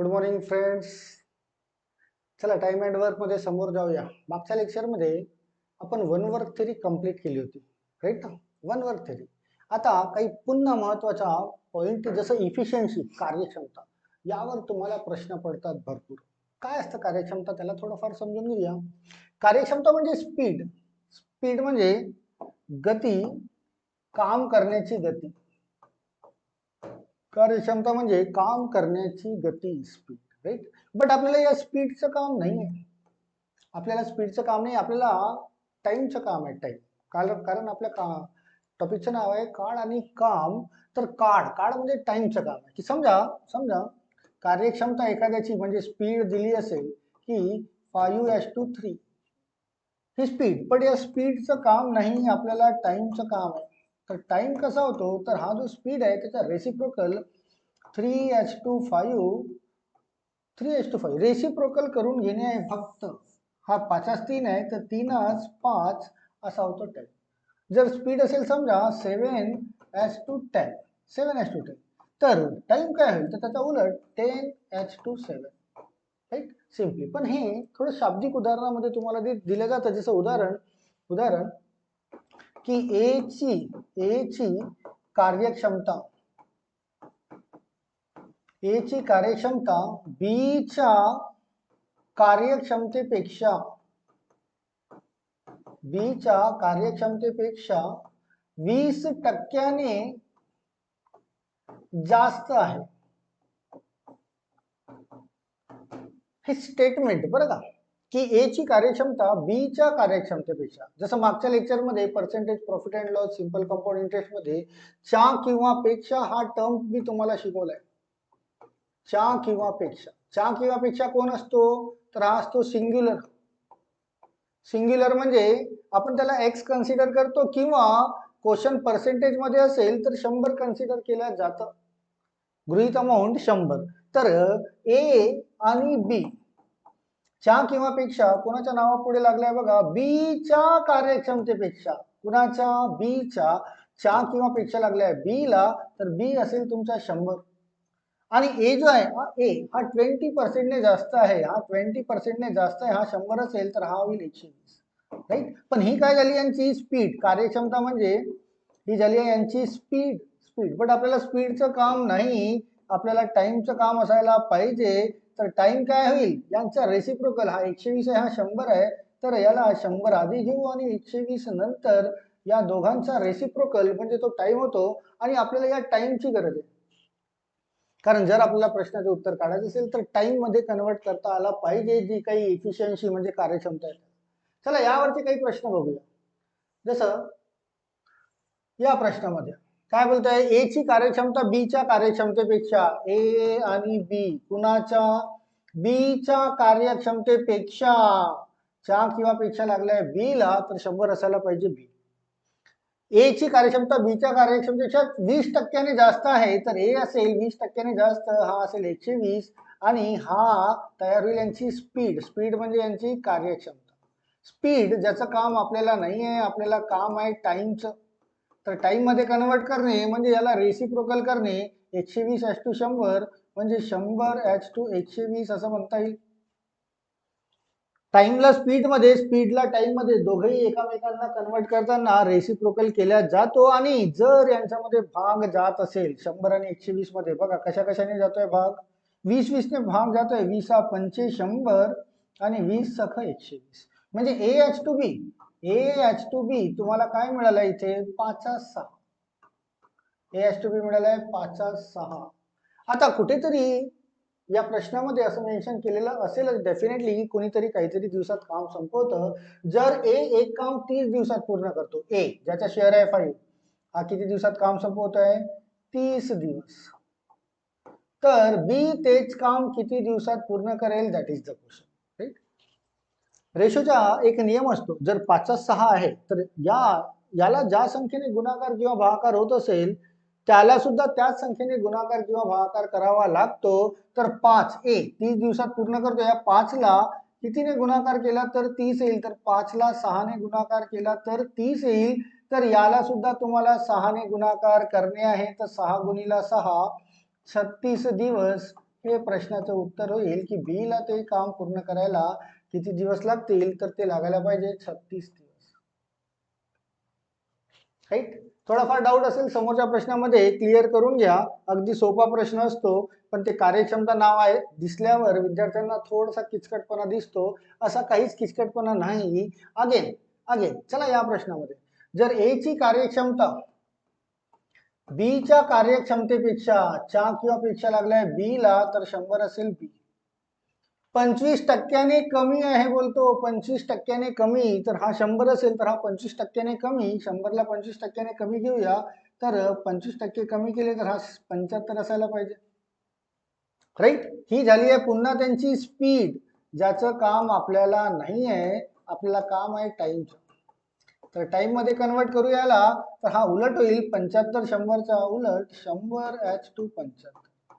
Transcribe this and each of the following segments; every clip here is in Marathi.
गुड मॉर्निंग फ्रेंड्स चला टाइम अँड वर्कमध्ये समोर जाऊया. मागच्या लेक्चरमध्ये आपण वन वर्क थेरी कंप्लीट केली होती. राईट ना वन वर्क थेरी आता काही पुन्हा महत्त्वाचा पॉईंट जसं इफिशियन्सी कार्यक्षमता यावर तुम्हाला प्रश्न पडतात भरपूर. काय असतं कार्यक्षमता? त्याला थोडंफार समजून घेऊया. कार्यक्षमता म्हणजे स्पीड स्पीड म्हणजे गती काम करण्याची गती. कार्यक्षमता म्हणजे काम करण्याची गती स्पीड राईट बट आपल्याला या स्पीडचं काम नाही आहे. आपल्याला स्पीडचं काम नाही, आपल्याला टाईमचं काम आहे टाईम कारण कारण आपल्या का टॉपिकचं नाव आहे काळ आणि काम. तर काळ काळ म्हणजे टाईमचं काम आहे. की समजा समजा कार्यक्षमता एखाद्याची म्हणजे स्पीड दिली असेल की फायू एस टू थ्री ही स्पीड पण या स्पीडचं काम नाही, आपल्याला टाईमचं काम आहे. तर टाइम कसा होतो? तर हा जो स्पीड आहे त्याचा reciprocal three is to five three is to five reciprocal करून घेणे आहे फक्त. हा पाचास तीन आहे तर तीनच पाच असा होतो टाईम जर स्पीड असेल समजा seven is to ten seven is to ten तर टाईम काय होईल? तर त्याचा उलट ten is to seven right simply पण हे थोडं शाब्दिक उदाहरणामध्ये तुम्हाला दिलं जातं. जसं उदाहरण उदाहरण की ए ची ए ची कार्यक्षमता। ए ची कार्यक्षमता बी च्या कार्यक्षमतेपेक्षा बी च्या कार्यक्षमतेपेक्षा वीस टक्क्याने जास्त आहे. हे स्टेटमेंट बरं का? की ए ची कार्यक्षमता बी च्या कार्यक्षमतेपेक्षा जसं मागच्या लेक्चरमध्ये percentage profit and loss simple compound इंटरेस्टमध्ये च्या किंवा पेक्षा हा टर्म मी तुम्हाला शिकवलाय. च्या किंवा पेक्षा. च्या किंवा पेक्षा कोण असतो? तर हा असतो सिंग्युलर सिंग्युलर म्हणजे आपण त्याला एक्स कन्सिडर करतो किंवा क्वेश्चन पर्सेंटेजमध्ये असेल तर शंभर कन्सिडर केलं जातं. गृहित अमाऊंट शंभर. तर ए आणि बी च्या किंवा पेक्षा कोणाच्या नावापुढे लागलाय बघा बी च्या कार्यक्षमतेपेक्षा. कुणाच्या? बी च्या. च्या किंवा पेक्षा लागलाय बी ला तर बी असेल तुमचा शंभर. आणि ए जो आहे हा ए हा ट्वेंटी पर्सेंटने जास्त आहे. हा ट्वेंटी पर्सेंटने जास्त आहे हा शंभर असेल तर हा होईल एकशे वीस. राईट पण ही काय झाली यांची स्पीड कार्यक्षमता म्हणजे ही झाली आहे यांची स्पीड स्पीड बट आपल्याला स्पीडचं काम नाही. आपल्याला टाइमचं काम असायला पाहिजे. तर टाइम काय होईल? यांचा रेसिप्रोकल हा एकशे वीस आहे हा शंभर आहे. तर याला शंभर आधी घेऊ आणि एकशे वीस नंतर या दोघांचा रेसिप्रोकल म्हणजे तो टाइम होतो आणि आपल्याला या टाइमची गरज आहे. कारण जर आपल्याला प्रश्नाचं उत्तर काढायचं असेल तर टाइममध्ये कन्वर्ट करता आला पाहिजे जी काही इफिशियन्सी म्हणजे कार्यक्षमता आहे. चला यावरती काही प्रश्न बघूया. जसं या प्रश्नामध्ये. काय बोलताय? ए ची कार्यक्षमता बी च्या कार्यक्षमतेपेक्षा ए आणि बी कुणाच्या? बी च्या कार्यक्षमतेपेक्षा च्या किंवा पेक्षा लागलाय बी ला तर शंभर असायला पाहिजे बी ए ची कार्यक्षमता बी च्या कार्यक्षमतेपेक्षा वीस टक्क्याने जास्त आहे तर ए असेल वीस टक्क्याने जास्त हा असेल एकशे वीस आणि हा तयार होईल यांची स्पीड स्पीड म्हणजे यांची कार्यक्षमता. स्पीड ज्याचं काम आपल्याला नाही आहे आपल्याला काम आहे टाइमचं तर टाइममध्ये कन्वर्ट करणे म्हणजे याला रेसिप्रोकल करणे एकशे वीस एच टू शंभर म्हणजे शंभर एच टू एकशे वीस असं म्हणता येईल. टाइमला स्पीडमध्ये स्पीडला टाइममध्ये दोघेही एकामेकांना कन्वर्ट करताना रेसिप्रोकल केल्या जातो आणि जर यांच्यामध्ये भाग जात असेल शंभर आणि एकशे वीसमध्ये बघा कशा कशाने जातोय भाग? वीस वीसने भाग जातोय वीस हा पंचे शंभर आणि वीस सख एकशे वीस म्हणजे A is to B A is to B तुम्हाला काय मिळालं इथे? पाचा सहा. ए एच टू बी मिळालंय पाचा सहा. आता कुठेतरी या प्रश्नामध्ये असं मेन्शन केलेलं असेलच डेफिनेटली की कोणीतरी काहीतरी दिवसात काम संपवतं. जर ए एक काम तीस दिवसात पूर्ण करतो ए ज्याचा शेअर आहे फाईव्ह हा किती दिवसात काम संपवत आहे तीस दिवस. तर बी तेच काम किती दिवसात पूर्ण करेल? दॅट इज द क्वेश्चन रेशोचा एक नियम असतो. जर पाचचा सहा आहे तर या याला ज्या संख्येने गुणाकार किंवा भागाकार होत असेल त्याला सुद्धा त्याच संख्येने गुणाकार किंवा भागाकार करावा लागतो. तर पाच ए तीस दिवसात पूर्ण करतो. या पाचला कितीने गुणाकार केला तर तीस येईल? तर पाचला सहाने गुणाकार केला तर तीस येईल? तर याला सुद्धा तुम्हाला सहाने गुणाकार करणे आहे. तर सहा गुणीला सहा छत्तीस दिवस. हे प्रश्नाचं उत्तर होईल की बी ला ते काम पूर्ण करायला किती दिवस लागतील तर ते लागायला पाहिजे? छत्तीस दिवस. राईट थोडाफार डाऊट असेल समोरच्या प्रश्नामध्ये क्लिअर करून घ्या. अगदी सोपा प्रश्न असतो पण ते कार्यक्षमता नाव आहे. दिसल्यावर विद्यार्थ्यांना थोडासा किचकटपणा दिसतो. असा काहीच किचकटपणा नाही. अगेन अगेन चला या प्रश्नामध्ये. जर ए ची कार्यक्षमता बी च्या कार्यक्षमतेपेक्षा च्या किंवा पेक्षा लागलाय बी ला तर शंभर असेल बी पंचवीस टक्क्याने कमी आहे बोलतो. पंचवीस टक्क्याने कमी तर हा शंभर असेल तर हा पंचवीस टक्क्याने कमी शंभरला पंचवीस टक्क्याने कमी घेऊया तर पंचवीस टक्के कमी केले तर हा पंच्याहत्तर असायला पाहिजे. राईट ही झाली आहे पुन्हा त्यांची स्पीड ज्याचं काम आपल्याला नाही आहे आपल्याला काम आहे टाइमचं तर टाइममध्ये कन्वर्ट करू याला तर हा उलट होईल पंच्याहत्तर शंभरचा उलट शंभर एच टू पंच्याहत्तर.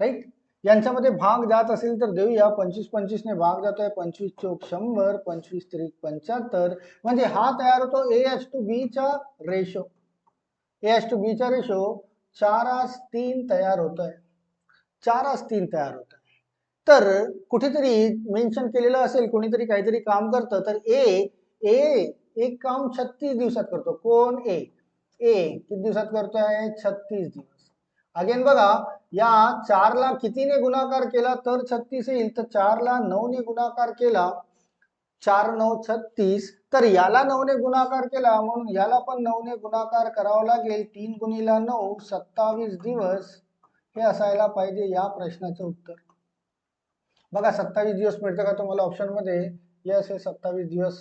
राईट यांच्यामध्ये भाग जात असेल तर देऊया. पंचवीस पंचवीसने भाग जातोय. पंचवीस चौक शंभर पंचवीस त्रिक पंच्याहत्तर. म्हणजे हा तयार होतो ए एच टू बीचा रेशो ए एच टू बीचा रेशो चार आज तीन तयार होतोय. चार तीन तयार होत तर कुठेतरी मेन्शन केलेलं असेल कोणीतरी काहीतरी काम करतं तर ए ए एक काम छत्तीस दिवसात करतो. कोण? ए ए किती दिवसात करतोय? छत्तीस दिवस. अगेन बघा या चारला कितीने गुणाकार केला? तर छत्तीस येईल. तर चारला नऊने गुणाकार केला. चार नऊ छत्तीस. तर याला नऊने गुणाकार केला. म्हणून याला पण नऊने गुणाकार करावा लागेल. तीन गुणीला नऊ सत्तावीस दिवस. हे असायला पाहिजे या प्रश्नाचं उत्तर. बघा सत्तावीस दिवस मिळतं का तुम्हाला ऑप्शनमध्ये यस हे सत्तावीस दिवस.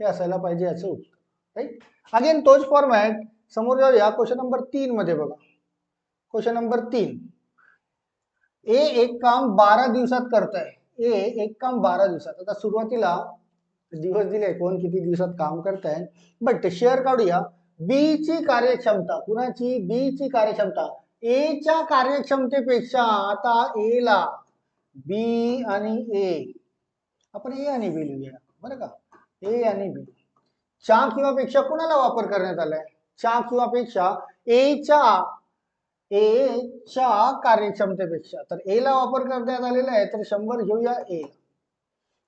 हे असायला पाहिजे याचं उत्तर. राईट अगेन तोच फॉर्मॅट समोर जाऊ या क्वेश्चन नंबर तीन मध्ये बघा. क्वेश्चन नंबर तीन. ए एक काम बारा दिवसात करतंय. ए एक काम बारा दिवसात. आता सुरुवातीला दिवस दिले कोण किती दिवसात काम करताय? बट शेअर काढूया. बी ची कार्यक्षमता कुणाची? बी ची कार्यक्षमता. ए च्या कार्यक्षमतेपेक्षा आता ए ला बी आणि ए आपण ए आणि बी लिहूया. बरं का? ए आणि बी च्या किंवा पेक्षा कुणाला वापर करण्यात आलाय? च्या किंवा पेक्षा ए च्या ए च्या कार्यक्षमतेपेक्षा तर ए ला वापर करण्यात आलेला आहे तर शंभर घेऊया ए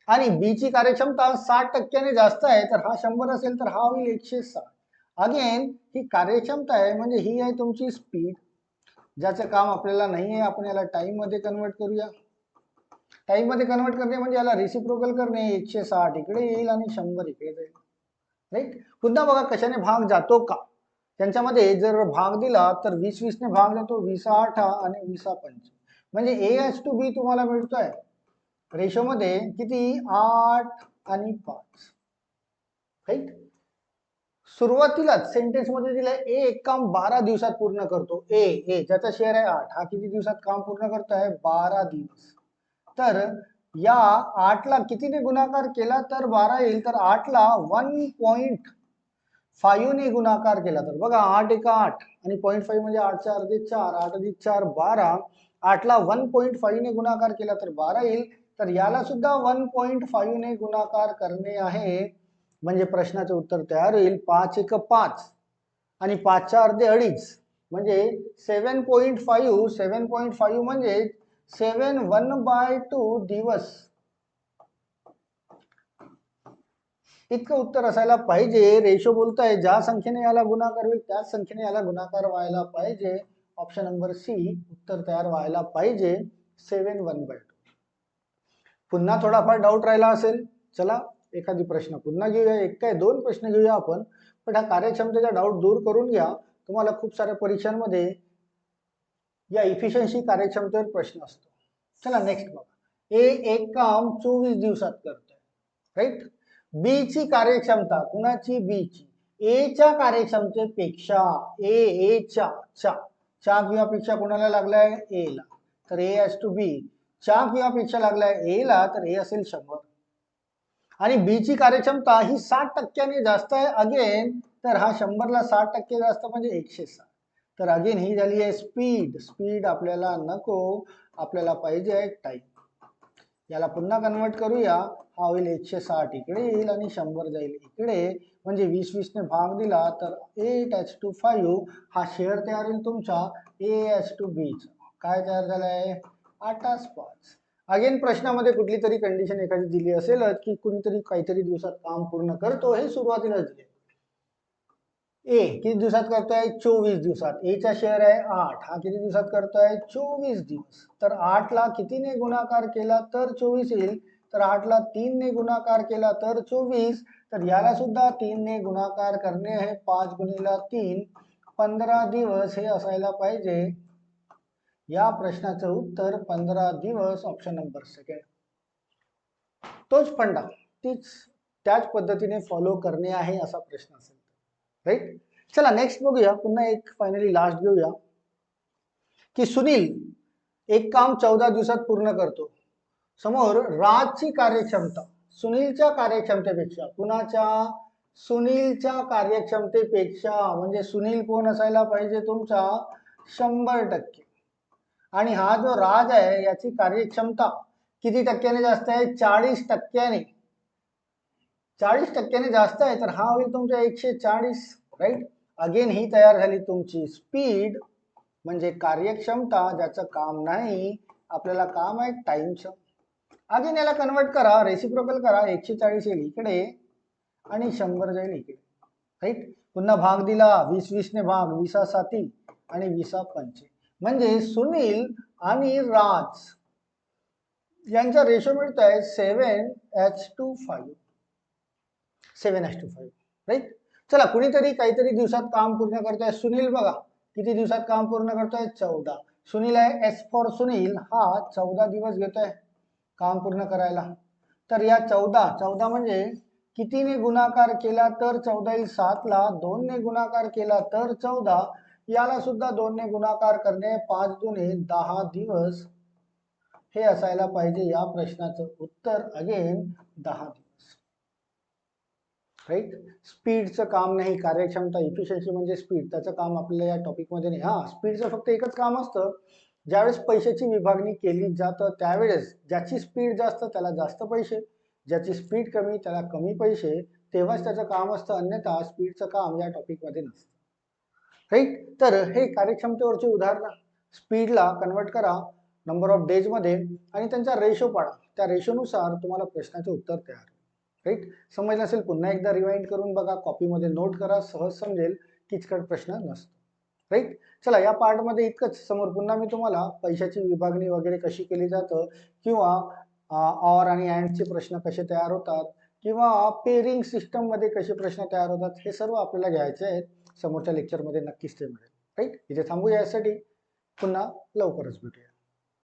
आणि बी ची कार्यक्षमता साठ टक्क्याने जास्त आहे तर हा शंभर असेल तर हा होईल एकशे साठ. अगेन ही कार्यक्षमता आहे म्हणजे ही आहे तुमची स्पीड ज्याचं काम आपल्याला नाही आहे आपण याला टाइममध्ये कन्वर्ट करूया. टाइममध्ये कन्वर्ट करणे म्हणजे याला रिसिप्रोकल करणे एकशे साठ इकडे येईल आणि शंभर इकडे जाईल. राईट पुन्हा बघा कशाने भाग जातो का? त्यांच्यामध्ये जर भाग दिला तर वीस वीसने भाग तो विसा आठ आणि विसा पंच म्हणजे ए एच टू बी तुम्हाला मिळतोय. रेशोमध्ये किती? आठ आणि पाच. राईट सुरुवातीलाच सेंटेन्समध्ये दिलंय ए एक काम बारा दिवसात पूर्ण करतो. ए ए ज्याचा शेअर आहे आठ. हा किती दिवसात काम पूर्ण करतो आहे बारा दिवस. तर या आठला कितीने गुणाकार केला? तर बारा येईल. तर आठला वन पॉइंट फाईव्हने गुणाकार केला तर बघा आठ एक आठ आणि पॉईंट फाईव्ह म्हणजे आठच्या अर्धे चार आठ अधिक चार बारा. आठला वन पॉईंट फाईव्हने गुणाकार केला तर बारा येईल. तर याला सुद्धा वन पॉईंट फाईव्हने गुणाकार करणे आहे. म्हणजे प्रश्नाचं उत्तर तयार होईल. पाच एक पाच आणि पाचच्या अर्धे अडीच. म्हणजे seven point five seven point five म्हणजे सेवन वन बाय टू दिवस. इतकं उत्तर असायला पाहिजे. रेशो बोलताय ज्या संख्येने याला गुणाकार होईल त्याच संख्येने याला गुणाकार व्हायला पाहिजे. ऑप्शन नंबर सी उत्तर तयार व्हायला पाहिजे. सेवन वन बाय टू पुन्हा थोडाफार डाऊट राहिला असेल. चला एखादी प्रश्न पुन्हा घेऊया. एक काय दोन प्रश्न घेऊया आपण. पण हा कार्यक्षमतेचा डाऊट दूर करून घ्या. तुम्हाला खूप साऱ्या परीक्षांमध्ये या इफिशियन्सी कार्यक्षमतेवर प्रश्न असतो. चला नेक्स्ट बघा. ए एक काम चोवीस दिवसात करतोय. राईट बी ची कार्यक्षमता कुणाची बी ची ए च्या कार्यक्षमतेपेक्षा ए ए च्या च्या च्या किंवापेक्षा कोणाला लागलाय? ए ला. तर ए एस टू बी च्या किंवापेक्षा लागलाय? ए ला. तर ए असेल शंभर. आणि बी ची कार्यक्षमता ही साठ टक्क्याने जास्त आहे. अगेन तर हा शंभरला साठ टक्के जास्त म्हणजे एकशे साठ. तर अगेन ही झाली आहे स्पीड स्पीड आपल्याला नको. आपल्याला पाहिजे टाईम याला पुन्हा कन्वर्ट करूया. हा होईल एकशे साठ. इकडे येईल आणि शंभर जाईल. इकडे म्हणजे वीस वीसने भाग दिला तर एट एच टू फाईव्ह हा शेअर तयार होईल तुमचा. ए एच टू बीचा काय तयार झालाय? आठ आठास पाच. अगेन प्रश्नामध्ये कुठली तरी कंडिशन एखादी दिली असेलच की कुणीतरी काहीतरी दिवसात काम पूर्ण करतो. हे सुरुवातीलाच दिले ए किती दिवसात करतोय? चोवीस दिवसात. एचा शेअर आहे आठ. हा किती दिवसात करतोय? चोवीस दिवस. तर आठला कितीने गुणाकार केला तर चोवीस येईल. तर आठला तीनने गुणाकार केला तर चोवीस. तर याला सुद्धा तीनने गुणाकार करणे आहे पाच गुणीला तीन. पंधरा दिवस हे असायला पाहिजे. या प्रश्नाचं उत्तर पंधरा दिवस ऑप्शन नंबर सेकंड तोच फंडा. तीच त्याच पद्धतीने फॉलो करणे आहे असा प्रश्न असेल. राईट चला नेक्स्ट बघूया. पुन्हा एक फायनली लास्ट घेऊया. की सुनील एक काम चौदा दिवसात पूर्ण करतो. समोर राजची कार्यक्षमता. सुनीलच्या कार्यक्षमतेपेक्षा कुणाच्या? सुनीलच्या कार्यक्षमतेपेक्षा म्हणजे सुनील कोण असायला पाहिजे तुमचा? शंभर टक्के. आणि हा जो राज आहे याची कार्यक्षमता किती टक्क्याने जास्त आहे? चाळीस टक्क्याने. चाळीस टक्क्याने जास्त आहे तर हा होईल तुमच्या एकशे चाळीस राईट अगेन ही तयार झाली तुमची स्पीड म्हणजे कार्यक्षमता ज्याचं काम नाही आपल्याला काम आहे टाईमचं अगेन याला कन्वर्ट करा रेसिप्रोकल करा एकशे चाळीस येईल इकडे आणि शंभर जाईल इकडे राईट पुन्हा भाग दिला वीस वीसने भाग विसा साती आणि विसा पंचे. म्हणजे सुनील आणि राज यांचा रेशो मिळत आहे seven is to five seven is to five right चला कुणीतरी काहीतरी दिवसात काम पूर्ण करतोय. सुनील बघा किती दिवसात काम पूर्ण करतोय? चौदा. सुनील आहे एस फॉर सुनील हा चौदा दिवस घेतोय काम पूर्ण करायला. तर या चौदा चौदा म्हणजे कितीने गुणाकार केला तर चौदा येईल सातला दोनने गुणाकार केला तर चौदा याला सुद्धा दोनने गुणाकार करणे पाच दुने दहा दिवस हे असायला पाहिजे या प्रश्नाचं उत्तर अगेन दहा दिवस. राईट स्पीडचं काम नाही कार्यक्षमता इफिशियन्सी म्हणजे स्पीड त्याचं काम आपल्याला या टॉपिकमध्ये नाही. हां स्पीडचं फक्त एकच काम असतं. ज्यावेळेस पैशाची विभागणी केली जातं त्यावेळेस ज्याची स्पीड जास्त त्याला जास्त पैसे. ज्याची स्पीड कमी त्याला कमी पैसे. तेव्हाच त्याचं काम असतं. अन्यथा स्पीडचं काम या टॉपिकमध्ये नसतं. राईट तर हे कार्यक्षमतेवरचे उदाहरण. स्पीडला कन्वर्ट करा नंबर ऑफ डेजमध्ये आणि त्यांचा रेशो पाडा. त्या रेशोनुसार तुम्हाला प्रश्नाचे उत्तर तयार राईट समजलं असेल पुन्हा एकदा रिवाइंड करून बघा कॉपीमध्ये नोट करा सहज समजेल किचकट प्रश्न नसतो. राईट चला या पार्टमध्ये इतकंच. समोर पुन्हा मी तुम्हाला पैशाची विभागणी वगैरे कशी केली जातं किंवा ऑर आणि अँडचे प्रश्न कसे तयार होतात किंवा पेरिंग सिस्टममध्ये कसे प्रश्न तयार होतात हे सर्व आपल्याला घ्यायचे आहेत. समोरच्या लेक्चरमध्ये नक्कीच ते मिळेल. राईट इथे थांबूया यासाठी. पुन्हा लवकरच भेटूया.